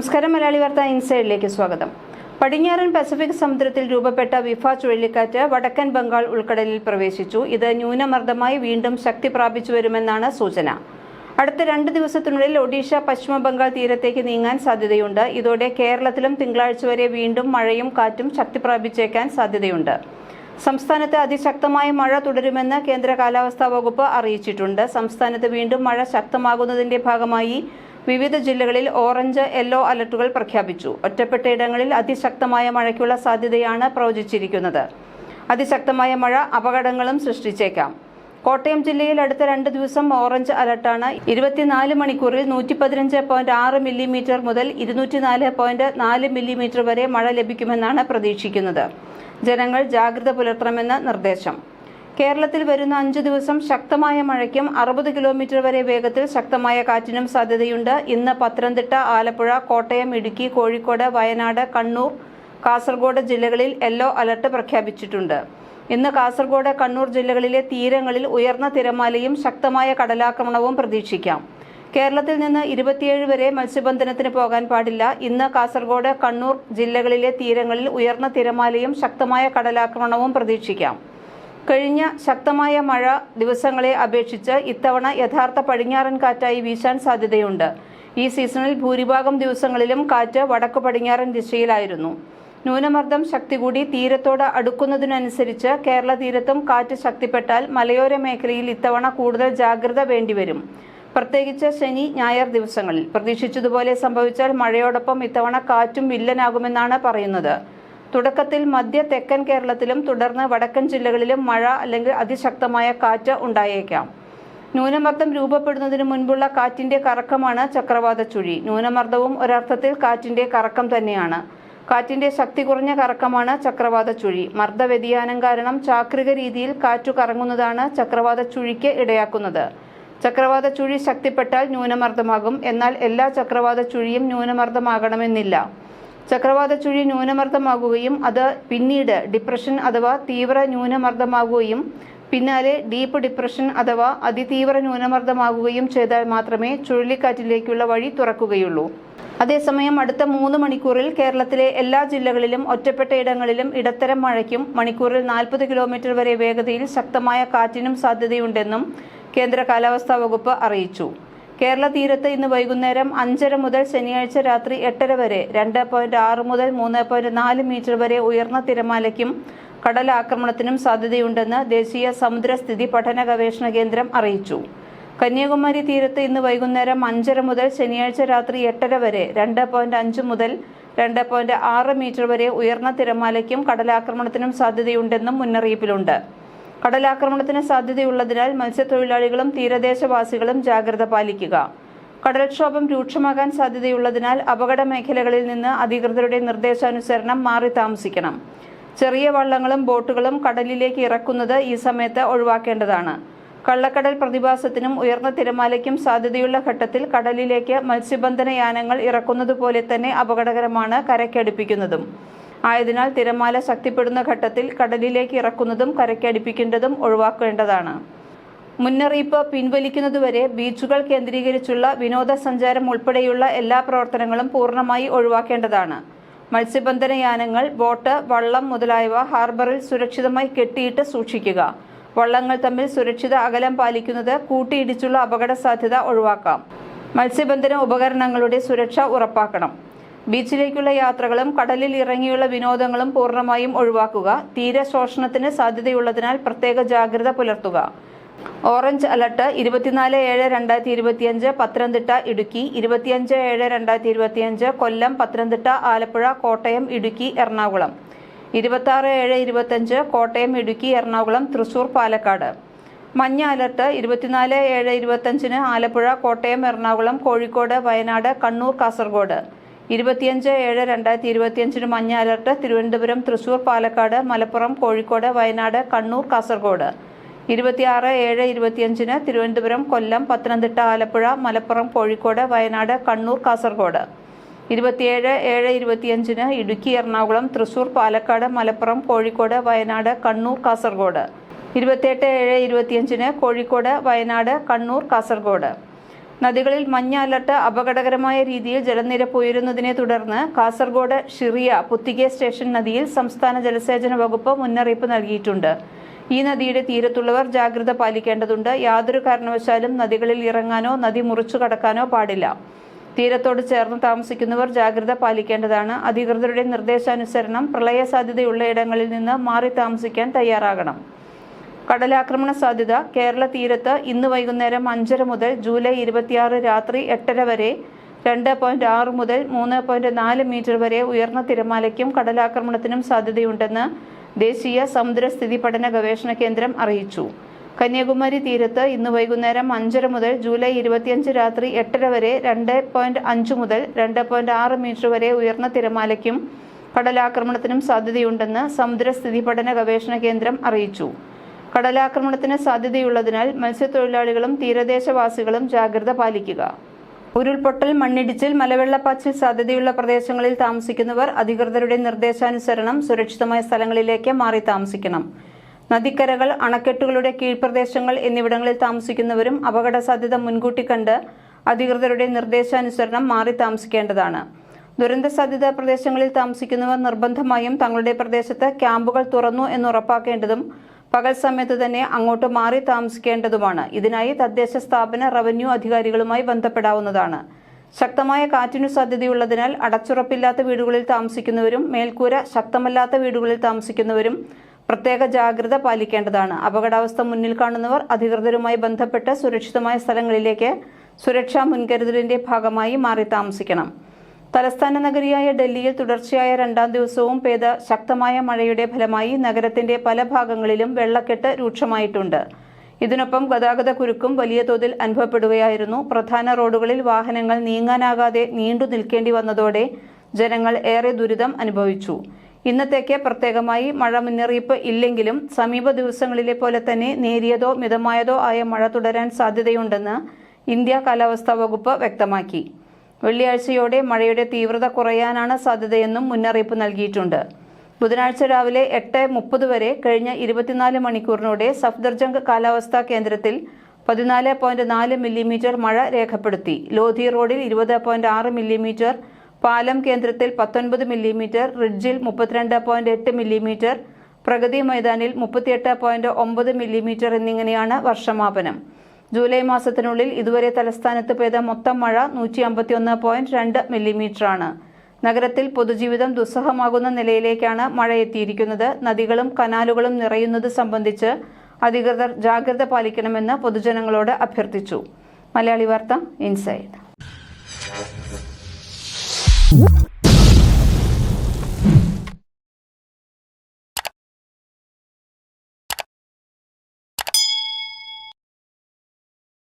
നമസ്കാരം മലയാളി വാർത്ത ഇൻസൈഡിലേക്ക് സ്വാഗതം. പടിഞ്ഞാറൻ പസഫിക് സമുദ്രത്തിൽ രൂപപ്പെട്ട വിഫ ചുഴലിക്കാറ്റ് വടക്കൻ ബംഗാൾ ഉൾക്കടലിൽ പ്രവേശിച്ചു. ഇത് ന്യൂനമർദ്ദമായി വീണ്ടും ശക്തി പ്രാപിച്ചു വരുമെന്നാണ് സൂചന. അടുത്ത രണ്ട് ദിവസത്തിനുള്ളിൽ ഒഡീഷ പശ്ചിമ ബംഗാൾ തീരത്തേക്ക് നീങ്ങാൻ സാധ്യതയുണ്ട്. ഇതോടെ കേരളത്തിലും തിങ്കളാഴ്ച വരെ വീണ്ടും മഴയും കാറ്റും ശക്തി പ്രാപിച്ചേക്കാൻ സാധ്യതയുണ്ട്. സംസ്ഥാനത്ത് അതിശക്തമായ മഴ തുടരുമെന്ന് കേന്ദ്ര കാലാവസ്ഥാ വകുപ്പ് അറിയിച്ചിട്ടുണ്ട്. സംസ്ഥാനത്ത് വീണ്ടും മഴ ശക്തമാകുന്നതിന്റെ ഭാഗമായി വിവിധ ജില്ലകളിൽ ഓറഞ്ച് യെല്ലോ അലർട്ടുകൾ പ്രഖ്യാപിച്ചു. ഒറ്റപ്പെട്ട ഇടങ്ങളിൽ അതിശക്തമായ മഴയ്ക്കുള്ള സാധ്യതയാണ് പ്രവചിച്ചിരിക്കുന്നത്. അതിശക്തമായ മഴ അപകടങ്ങളും സൃഷ്ടിച്ചേക്കാം. കോട്ടയം ജില്ലയിൽ അടുത്ത രണ്ട് ദിവസം ഓറഞ്ച് അലർട്ടാണ്. ഇരുപത്തിനാല് മണിക്കൂറിൽ നൂറ്റി പതിനഞ്ച് പോയിന്റ് ആറ് മില്ലിമീറ്റർ മുതൽ ഇരുന്നൂറ്റി നാല് പോയിന്റ് നാല് മില്ലിമീറ്റർ വരെ മഴ ലഭിക്കുമെന്നാണ് പ്രതീക്ഷിക്കുന്നത്. ജനങ്ങൾ ജാഗ്രത പുലർത്തണമെന്ന് നിർദ്ദേശം. കേരളത്തിൽ വരുന്ന അഞ്ചു ദിവസം ശക്തമായ മഴയ്ക്കും അറുപത് കിലോമീറ്റർ വരെ വേഗത്തിൽ ശക്തമായ കാറ്റിനും സാധ്യതയുണ്ട്. ഇന്ന് പത്തനംതിട്ട ആലപ്പുഴ കോട്ടയം ഇടുക്കി കോഴിക്കോട് വയനാട് കണ്ണൂർ കാസർഗോഡ് ജില്ലകളിൽ യെല്ലോ അലർട്ട് പ്രഖ്യാപിച്ചിട്ടുണ്ട്. ഇന്ന് കാസർഗോഡ് കണ്ണൂർ ജില്ലകളിലെ തീരങ്ങളിൽ ഉയർന്ന തിരമാലയും ശക്തമായ കടലാക്രമണവും പ്രതീക്ഷിക്കാം. കേരളത്തിൽ നിന്ന് ഇരുപത്തിയേഴ് വരെ മത്സ്യബന്ധനത്തിന് പോകാൻ പാടില്ല. ഇന്ന് കാസർഗോഡ് കണ്ണൂർ ജില്ലകളിലെ തീരങ്ങളിൽ ഉയർന്ന തിരമാലയും ശക്തമായ കടലാക്രമണവും പ്രതീക്ഷിക്കാം. കഴിഞ്ഞ ശക്തമായ മഴ ദിവസങ്ങളെ അപേക്ഷിച്ച് ഇത്തവണ യഥാർത്ഥ പടിഞ്ഞാറൻ കാറ്റായി വീശാൻ സാധ്യതയുണ്ട്. ഈ സീസണിൽ ഭൂരിഭാഗം ദിവസങ്ങളിലും കാറ്റ് വടക്ക് പടിഞ്ഞാറൻ ദിശയിലായിരുന്നു. ന്യൂനമർദ്ദം ശക്തി കൂടി തീരത്തോട് അടുക്കുന്നതിനനുസരിച്ച് കേരള തീരത്തും കാറ്റ് ശക്തിപ്പെട്ടാൽ മലയോര മേഖലയിൽ ഇത്തവണ കൂടുതൽ ജാഗ്രത വേണ്ടിവരും. പ്രത്യേകിച്ച് ശനി ഞായർ ദിവസങ്ങളിൽ. പ്രതീക്ഷിച്ചതുപോലെ സംഭവിച്ചാൽ മഴയോടൊപ്പം ഇത്തവണ കാറ്റും വില്ലനാകുമെന്നാണ് പറയുന്നത്. തുടക്കത്തിൽ മധ്യ തെക്കൻ കേരളത്തിലും തുടർന്ന് വടക്കൻ ജില്ലകളിലും മഴ അല്ലെങ്കിൽ അതിശക്തമായ കാറ്റ് ഉണ്ടായേക്കാം. ന്യൂനമർദ്ദം രൂപപ്പെടുന്നതിന് മുൻപുള്ള കാറ്റിന്റെ കറക്കമാണ് ചക്രവാത ചുഴി. ന്യൂനമർദ്ദവും ഒരർത്ഥത്തിൽ കാറ്റിന്റെ കറക്കം തന്നെയാണ്. കാറ്റിന്റെ ശക്തി കുറഞ്ഞ കറക്കമാണ് ചക്രവാത ചുഴി. മർദ്ദ വ്യതിയാനം കാരണം ചാക്രിക രീതിയിൽ കാറ്റു കറങ്ങുന്നതാണ് ചക്രവാത ചുഴിക്ക് ഇടയാക്കുന്നത്. ചക്രവാത ചുഴി ശക്തിപ്പെട്ടാൽ ന്യൂനമർദ്ദമാകും. എന്നാൽ എല്ലാ ചക്രവാത ചുഴിയും ന്യൂനമർദ്ദമാകണമെന്നില്ല. ചക്രവാത ചുഴി ന്യൂനമർദ്ദമാകുകയും അത് പിന്നീട് ഡിപ്രഷൻ അഥവാ തീവ്ര ന്യൂനമർദ്ദമാകുകയും പിന്നാലെ ഡീപ്പ് ഡിപ്രഷൻ അഥവാ അതിതീവ്ര ന്യൂനമർദ്ദമാകുകയും ചെയ്താൽ മാത്രമേ ചുഴലിക്കാറ്റിലേക്കുള്ള വഴി തുറക്കുകയുള്ളൂ. അതേസമയം അടുത്ത മൂന്ന് മണിക്കൂറിൽ കേരളത്തിലെ എല്ലാ ജില്ലകളിലും ഒറ്റപ്പെട്ട ഇടങ്ങളിലും ഇടത്തരം മഴയ്ക്കും മണിക്കൂറിൽ നാൽപ്പത് കിലോമീറ്റർ വരെ വേഗതയിൽ ശക്തമായ കാറ്റിനും സാധ്യതയുണ്ടെന്നും കേന്ദ്ര കാലാവസ്ഥാ വകുപ്പ് അറിയിച്ചു. കേരള തീരത്ത് ഇന്ന് വൈകുന്നേരം അഞ്ചര മുതൽ ശനിയാഴ്ച രാത്രി എട്ടര വരെ രണ്ട് പോയിന്റ് ആറ് മുതൽ മൂന്ന് പോയിന്റ് നാല് മീറ്റർ വരെ ഉയർന്ന തിരമാലയ്ക്കും കടലാക്രമണത്തിനും സാധ്യതയുണ്ടെന്ന് ദേശീയ സമുദ്രസ്ഥിതി പഠന ഗവേഷണ കേന്ദ്രം അറിയിച്ചു. കന്യാകുമാരി തീരത്ത് ഇന്ന് വൈകുന്നേരം അഞ്ചര മുതൽ ശനിയാഴ്ച രാത്രി എട്ടര വരെ രണ്ട് പോയിന്റ് അഞ്ച് മുതൽ രണ്ട് പോയിന്റ് ആറ് മീറ്റർ വരെ ഉയർന്ന തിരമാലയ്ക്കും കടലാക്രമണത്തിനും സാധ്യതയുണ്ടെന്നും മുന്നറിയിപ്പിലുണ്ട്. കടലാക്രമണത്തിന് സാധ്യതയുള്ളതിനാൽ മത്സ്യത്തൊഴിലാളികളും തീരദേശവാസികളും ജാഗ്രത പാലിക്കുക. കടൽക്ഷോഭം രൂക്ഷമാകാൻ സാധ്യതയുള്ളതിനാൽ അപകട മേഖലകളിൽ നിന്ന് അധികൃതരുടെ നിർദ്ദേശാനുസരണം മാറി താമസിക്കണം. ചെറിയ വള്ളങ്ങളും ബോട്ടുകളും കടലിലേക്ക് ഇറക്കുന്നത് ഈ സമയത്ത് ഒഴിവാക്കേണ്ടതാണ്. കള്ളക്കടൽ പ്രതിഭാസത്തിനും ഉയർന്ന തിരമാലയ്ക്കും സാധ്യതയുള്ള ഘട്ടത്തിൽ കടലിലേക്ക് മത്സ്യബന്ധന യാനങ്ങൾ ഇറക്കുന്നതുപോലെ തന്നെ അപകടകരമാണ് കരയ്ക്കടുപ്പിക്കുന്നതും ആയതിനാൽ തിരമാല ശക്തിപ്പെടുന്ന ഘട്ടത്തിൽ കടലിലേക്ക് ഇറക്കുന്നതും കരയ്ക്കടിപ്പിക്കേണ്ടതും ഒഴിവാക്കേണ്ടതാണ്. മുന്നറിയിപ്പ് പിൻവലിക്കുന്നതുവരെ ബീച്ചുകൾ കേന്ദ്രീകരിച്ചുള്ള വിനോദസഞ്ചാരം ഉൾപ്പെടെയുള്ള എല്ലാ പ്രവർത്തനങ്ങളും പൂർണമായി ഒഴിവാക്കേണ്ടതാണ്. മത്സ്യബന്ധന യാനങ്ങൾ ബോട്ട് വള്ളം മുതലായവ ഹാർബറിൽ സുരക്ഷിതമായി കെട്ടിയിട്ട് സൂക്ഷിക്കുക. വള്ളങ്ങൾ തമ്മിൽ സുരക്ഷിത അകലം പാലിക്കുന്നത് കൂട്ടിയിടിച്ചുള്ള അപകട സാധ്യത ഒഴിവാക്കാം. മത്സ്യബന്ധന ഉപകരണങ്ങളുടെ സുരക്ഷ ഉറപ്പാക്കണം. ബീച്ചിലേക്കുള്ള യാത്രകളും കടലിൽ ഇറങ്ങിയുള്ള വിനോദങ്ങളും പൂർണമായും ഒഴിവാക്കുക തീരശോഷണത്തിന് സാധ്യതയുള്ളതിനാൽ പ്രത്യേക ജാഗ്രത പുലർത്തുക. ഓറഞ്ച് അലർട്ട് ഇരുപത്തിനാല് ഏഴ് രണ്ടായിരത്തി ഇരുപത്തിയഞ്ച് പത്തനംതിട്ട ഇടുക്കി ഇരുപത്തിയഞ്ച് ഏഴ് രണ്ടായിരത്തി ഇരുപത്തിയഞ്ച് കൊല്ലം പത്തനംതിട്ട ആലപ്പുഴ കോട്ടയം ഇടുക്കി എറണാകുളം. ഇരുപത്തി ഏഴ് ഇരുപത്തഞ്ച് കോട്ടയം ഇടുക്കി എറണാകുളം തൃശൂർ പാലക്കാട്. മഞ്ഞ അലർട്ട് ഇരുപത്തിനാല് ഏഴ് ഇരുപത്തഞ്ചിന് ആലപ്പുഴ കോട്ടയം എറണാകുളം കോഴിക്കോട് വയനാട് കണ്ണൂർ കാസർഗോഡ്. ഇരുപത്തിയഞ്ച് ഏഴ് രണ്ടായിരത്തി ഇരുപത്തിയഞ്ചിന് മഞ്ഞ അലർട്ട്. തിരുവനന്തപുരം തൃശൂർ പാലക്കാട് മലപ്പുറം കോഴിക്കോട് വയനാട് കണ്ണൂർ കാസർഗോഡ്. ഇരുപത്തിയാറ് ഏഴ് ഇരുപത്തിയഞ്ചിന് തിരുവനന്തപുരം കൊല്ലം പത്തനംതിട്ട ആലപ്പുഴ മലപ്പുറം കോഴിക്കോട് വയനാട് കണ്ണൂർ കാസർഗോഡ്. ഇരുപത്തിയേഴ് ഏഴ് ഇരുപത്തിയഞ്ചിന് ഇടുക്കി എറണാകുളം തൃശൂർ പാലക്കാട് മലപ്പുറം കോഴിക്കോട് വയനാട് കണ്ണൂർ കാസർഗോഡ്. ഇരുപത്തിയെട്ട് ഏഴ് ഇരുപത്തിയഞ്ചിന് കോഴിക്കോട് വയനാട് കണ്ണൂർ കാസർഗോഡ്. നദികളിൽ മഞ്ഞ അലർട്ട് അപകടകരമായ രീതിയിൽ ജലനിരപ്പ് ഉയരുന്നതിനെ തുടർന്ന് കാസർഗോഡ് ഷിറിയ പുത്തികെ സ്റ്റേഷൻ നദിയിൽ സംസ്ഥാന ജലസേചന വകുപ്പ് മുന്നറിയിപ്പ് നൽകിയിട്ടുണ്ട്. ഈ നദിയുടെ തീരത്തുള്ളവർ ജാഗ്രത പാലിക്കേണ്ടതുണ്ട്. യാതൊരു കാരണവശാലും നദികളിൽ ഇറങ്ങാനോ നദി മുറിച്ചു കടക്കാനോ പാടില്ല. തീരത്തോട് ചേർന്ന് താമസിക്കുന്നവർ ജാഗ്രത പാലിക്കേണ്ടതാണ്. അധികൃതരുടെ നിർദ്ദേശാനുസരണം പ്രളയ സാധ്യതയുള്ള ഇടങ്ങളിൽ നിന്ന് മാറി താമസിക്കാൻ തയ്യാറാകണം. കടലാക്രമണ സാധ്യത കേരള തീരത്ത് ഇന്ന് വൈകുന്നേരം അഞ്ചര മുതൽ ജൂലൈ ഇരുപത്തിയാറ് രാത്രി എട്ടര വരെ രണ്ട് പോയിന്റ് ആറ് മുതൽ മൂന്ന് പോയിന്റ് നാല് മീറ്റർ വരെ ഉയർന്ന തിരമാലയ്ക്കും കടലാക്രമണത്തിനും സാധ്യതയുണ്ടെന്ന് ദേശീയ സമുദ്രസ്ഥിതി പഠന ഗവേഷണ കേന്ദ്രം അറിയിച്ചു. കന്യാകുമാരി തീരത്ത് ഇന്ന് വൈകുന്നേരം അഞ്ചര മുതൽ ജൂലൈ ഇരുപത്തിയഞ്ച് രാത്രി എട്ടര വരെ രണ്ട് പോയിന്റ് അഞ്ച് മുതൽ രണ്ട് പോയിന്റ് ആറ് മീറ്റർ വരെ ഉയർന്ന തിരമാലയ്ക്കും കടലാക്രമണത്തിനും സാധ്യതയുണ്ടെന്ന് സമുദ്രസ്ഥിതി പഠന ഗവേഷണ കേന്ദ്രം അറിയിച്ചു. കടലാക്രമണത്തിന് സാധ്യതയുള്ളതിനാൽ മത്സ്യത്തൊഴിലാളികളും തീരദേശവാസികളും ജാഗ്രത പാലിക്കുക. ഉരുൾപൊട്ടൽ മണ്ണിടിച്ചിൽ മലവെള്ളപ്പാച്ചിൽ സാധ്യതയുള്ള പ്രദേശങ്ങളിൽ താമസിക്കുന്നവർ അധികൃതരുടെ നിർദ്ദേശാനുസരണം സുരക്ഷിതമായ സ്ഥലങ്ങളിലേക്ക് മാറി താമസിക്കണം. നദിക്കരകൾ അണക്കെട്ടുകളുടെ കീഴ്പ്രദേശങ്ങൾ എന്നിവിടങ്ങളിൽ താമസിക്കുന്നവരും അപകട സാധ്യത മുൻകൂട്ടി കണ്ട് അധികൃതരുടെ നിർദ്ദേശാനുസരണം മാറി താമസിക്കേണ്ടതാണ്. ദുരന്ത സാധ്യതാ പ്രദേശങ്ങളിൽ താമസിക്കുന്നവർ നിർബന്ധമായും തങ്ങളുടെ പ്രദേശത്ത് ക്യാമ്പുകൾ തുറന്നു എന്ന് ഉറപ്പാക്കേണ്ടതും പകൽ സമയത്ത് തന്നെ അങ്ങോട്ട് മാറി താമസിക്കേണ്ടതുമാണ്. ഇതിനായി തദ്ദേശ സ്ഥാപന റവന്യൂ അധികാരികളുമായി ബന്ധപ്പെടാവുന്നതാണ്. ശക്തമായ കാറ്റിനു സാധ്യതയുള്ളതിനാൽ അടച്ചുറപ്പില്ലാത്ത വീടുകളിൽ താമസിക്കുന്നവരും മേൽക്കൂര ശക്തമല്ലാത്ത വീടുകളിൽ താമസിക്കുന്നവരും പ്രത്യേക ജാഗ്രത പാലിക്കേണ്ടതാണ്. അപകടാവസ്ഥ മുന്നിൽ കാണുന്നവർ അധികൃതരുമായി ബന്ധപ്പെട്ട് സുരക്ഷിതമായ സ്ഥലങ്ങളിലേക്ക് സുരക്ഷാ മുൻകരുതലിന്റെ ഭാഗമായി മാറി താമസിക്കണം. തലസ്ഥാന നഗരിയായ ഡൽഹിയിൽ തുടർച്ചയായ രണ്ടാം ദിവസവും പെയ്ത ശക്തമായ മഴയുടെ ഫലമായി നഗരത്തിന്റെ പല ഭാഗങ്ങളിലും വെള്ളക്കെട്ട് രൂക്ഷമായിട്ടുണ്ട്. ഇതിനൊപ്പം ഗതാഗത കുരുക്കും വലിയ തോതിൽ അനുഭവപ്പെടുകയായിരുന്നു. പ്രധാന റോഡുകളിൽ വാഹനങ്ങൾ നീങ്ങാനാകാതെ നീണ്ടു നിൽക്കേണ്ടി വന്നതോടെ ജനങ്ങൾ ഏറെ ദുരിതം അനുഭവിച്ചു. ഇന്നത്തേക്ക് പ്രത്യേകമായി മഴ മുന്നറിയിപ്പ് ഇല്ലെങ്കിലും സമീപ ദിവസങ്ങളിലെ പോലെ തന്നെ നേരിയതോ മിതമായതോ ആയ മഴ തുടരാൻ സാധ്യതയുണ്ടെന്ന് ഇന്ത്യ കാലാവസ്ഥാ വകുപ്പ് വ്യക്തമാക്കി. വെള്ളിയാഴ്ചയോടെ മഴയുടെ തീവ്രത കുറയാനാണ് സാധ്യതയെന്നും മുന്നറിയിപ്പ് നൽകിയിട്ടുണ്ട്. ബുധനാഴ്ച രാവിലെ എട്ട് മുപ്പത് വരെ കഴിഞ്ഞ ഇരുപത്തിനാല് മണിക്കൂറിനൂടെ സഫ്ദർജംഗ് കാലാവസ്ഥാ കേന്ദ്രത്തിൽ പതിനാല് പോയിന്റ് നാല് മില്ലിമീറ്റർ മഴ രേഖപ്പെടുത്തി. ലോധി റോഡിൽ ഇരുപത് പോയിന്റ് ആറ് മില്ലിമീറ്റർ പാലം കേന്ദ്രത്തിൽ പത്തൊൻപത് മില്ലിമീറ്റർ റിഡ്ജിൽ മുപ്പത്തിരണ്ട് പോയിന്റ് എട്ട് മില്ലിമീറ്റർ പ്രഗതി മൈതാനിൽ മുപ്പത്തിയെട്ട് പോയിന്റ് ഒമ്പത് മില്ലിമീറ്റർ എന്നിങ്ങനെയാണ് വർഷമാപനം. ജൂലൈ മാസത്തിനുള്ളിൽ ഇതുവരെ തലസ്ഥാനത്ത് പെയ്ത മൊത്തം മഴ നൂറ്റി അമ്പത്തിയൊന്ന് പോയിന്റ് രണ്ട് മില്ലിമീറ്ററാണ് നഗരത്തിൽ പൊതുജീവിതം ദുസ്സഹമാകുന്ന നിലയിലേക്കാണ് മഴ എത്തിയിരിക്കുന്നത്. നദികളും കനാലുകളും നിറയുന്നത് സംബന്ധിച്ച് അധികൃതർ ജാഗ്രത പാലിക്കണമെന്ന് പൊതുജനങ്ങളോട് അഭ്യർത്ഥിച്ചു. മലയാളി വാർത്ത ഇൻസൈഡ്.